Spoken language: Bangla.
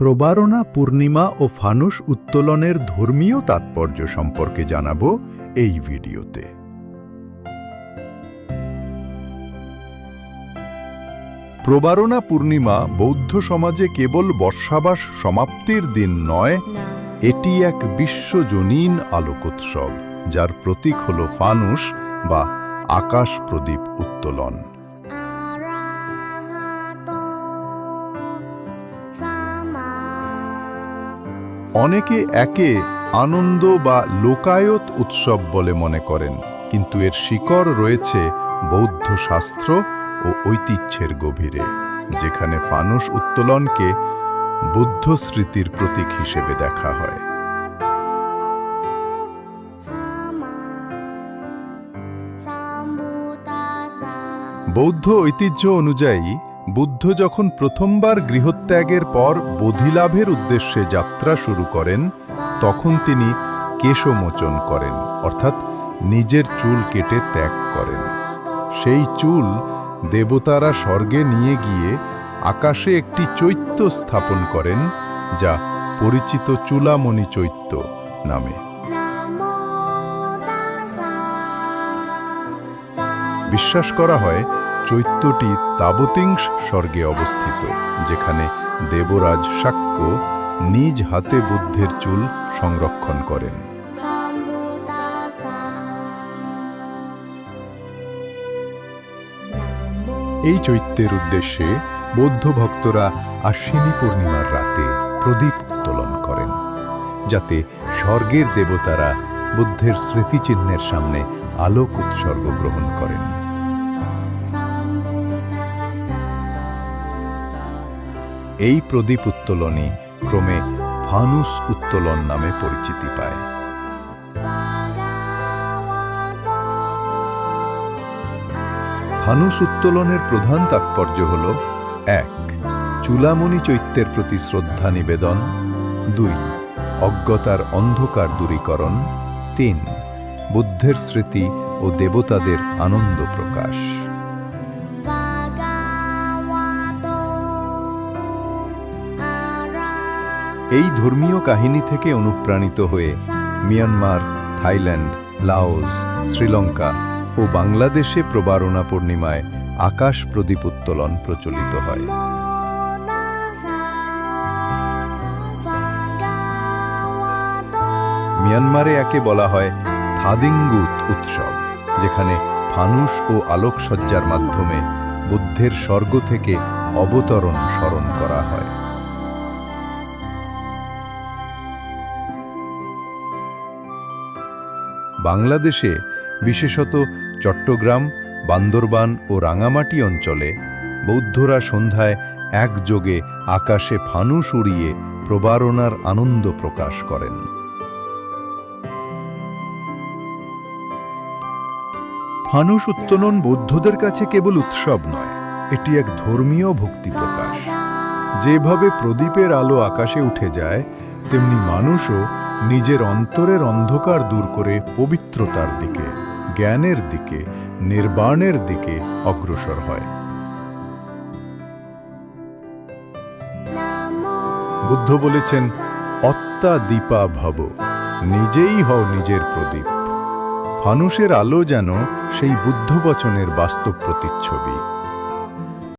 প্রবারণা পূর্ণিমা ও ফানুস উত্তোলনের ধর্মীয় তাৎপর্য সম্পর্কে জানাব এই ভিডিওতে। প্রবারণা পূর্ণিমা বৌদ্ধ সমাজে কেবল বর্ষাবাস সমাপ্তির দিন নয় এটি এক বিশ্বজনীন আলোকোৎসব যার প্রতীক হল ফানুস বা আকাশ প্রদীপ উত্তোলন। অনেকে একে আনন্দ বা লোকায়ত উৎসব বলে মনে করেন কিন্তু এর শিকড় রয়েছে বৌদ্ধ শাস্ত্র ও ঐতিহ্যের গভীরে যেখানে ফানুস উত্তোলনকে বুদ্ধ স্মৃতির প্রতীক হিসেবে দেখা হয়। বৌদ্ধ ঐতিহ্য অনুযায়ী বুদ্ধ যখন প্রথমবার গৃহত্যাগের পর বোধিলাভের উদ্দেশ্যে যাত্রা শুরু করেন, তখন তিনি কেশমোচন করেন, অর্থাৎ নিজের চুল কেটে ত্যাগ করেন। সেই চুল দেবতারা স্বর্গে নিয়ে গিয়ে আকাশে একটি চৈত্য স্থাপন করেন, যা পরিচিত চুলামণি চৈত্য নামে। বিশ্বাস করা হয় চৈত্যটি তাবতিংস স্বর্গে অবস্থিত, যেখানে দেবরাজ শাক্য নিজ হাতে বুদ্ধের চুল সংরক্ষণ করেন। এই চৈত্যের উদ্দেশ্যে বৌদ্ধ ভক্তরা আশ্বিনী পূর্ণিমার রাতে প্রদীপ উত্তোলন করেন, যাতে স্বর্গের দেবতারা বুদ্ধের স্মৃতিচিহ্নের সামনে আলোক উৎসর্গ গ্রহণ করেন। এই প্রদীপ উত্তোলনই ক্রমে ফানুস উত্তোলন নামে পরিচিতি পায়। ফানুস উত্তোলনের প্রধান তাৎপর্য হল, এক, চুলামণি চৈত্যের প্রতি শ্রদ্ধা নিবেদন, দুই, অজ্ঞতার অন্ধকার দূরীকরণ, তিন, বুদ্ধের স্মৃতি ও দেবতাদের আনন্দ প্রকাশ। এই ধর্মীয় কাহিনী থেকে অনুপ্রাণিত হয়ে মিয়ানমার, থাইল্যান্ড, লাওস, শ্রীলঙ্কা ও বাংলাদেশে প্রবারণা পূর্ণিমায় আকাশ প্রদীপ উত্তোলন প্রচলিত হয়। মিয়ানমারে একে বলা হয় থাদিঙ্গুত উৎসব, যেখানে ফানুষ ও আলোকসজ্জার মাধ্যমে বুদ্ধের স্বর্গ থেকে অবতরণ স্মরণ করা হয়। বাংলাদেশে, বিশেষত চট্টগ্রাম, বান্দরবান ও রাঙামাটি অঞ্চলে বৌদ্ধরা সন্ধ্যায় একযোগে আকাশে ফানুস উড়িয়ে প্রবারণার আনন্দ প্রকাশ করেন। ফানুস উত্তোলন বৌদ্ধদের কাছে কেবল উৎসব নয়, এটি এক ধর্মীয় ভক্তি প্রকাশ। যেভাবে প্রদীপের আলো আকাশে উঠে যায়, তেমনি মানুষও নিজের অন্তরের অন্ধকার দূর করে পবিত্রতার দিকে, জ্ঞানের দিকে, নির্বাণের দিকে অগ্রসর হয়। বুদ্ধ বলেছেন, অত্তা দীপা ভব, নিজেই হও নিজের প্রদীপ। ফানুসের আলো যেন সেই বুদ্ধ বচনের বাস্তব প্রতিচ্ছবি।